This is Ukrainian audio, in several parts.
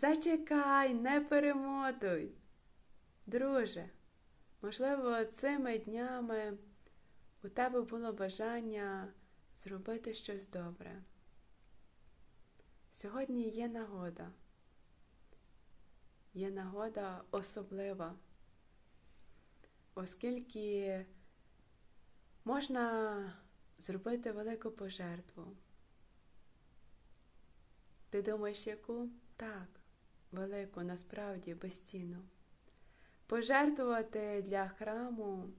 Зачекай, не перемотуй. Друже, можливо, цими днями у тебе було бажання зробити щось добре. Сьогодні є нагода. Є нагода особлива, оскільки можна зробити велику пожертву. Ти думаєш, яку? Так, велику, насправді безцінну. Пожертвувати для храму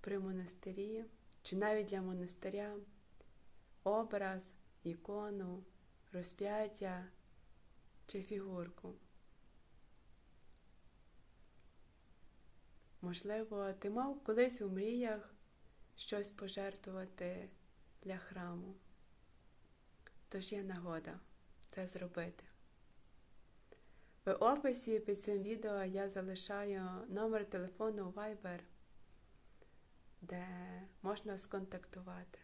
при монастирі, чи навіть для монастиря образ, ікону, розп'яття чи фігурку. Можливо, ти мав колись у мріях щось пожертвувати для храму. Тож є нагода це зробити. В описі під цим відео я залишаю номер телефону Viber, де можна сконтактувати.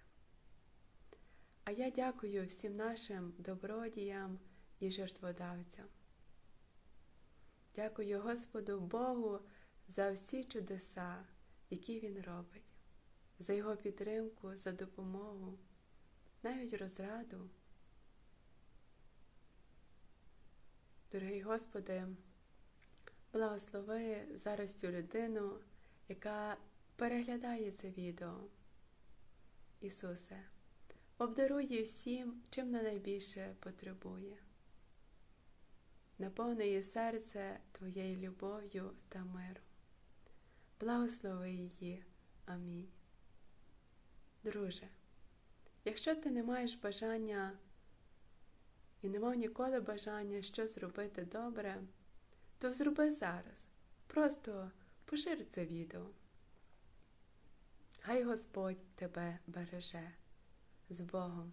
А я дякую всім нашим добродіям і жертводавцям. Дякую Господу Богу за всі чудеса, які Він робить, за Його підтримку, за допомогу, навіть розраду. Дорогий Господи, благослови зараз цю людину, яка переглядає це відео. Ісусе, обдаруй її всім, чим вона найбільше потребує. Наповни її серце Твоєю любов'ю та миром. Благослови її. Амінь. Друже, якщо ти не маєш бажання і не мав ніколи бажання щось зробити добре, то зроби зараз. Просто пошир це відео. Хай Господь тебе береже з Богом.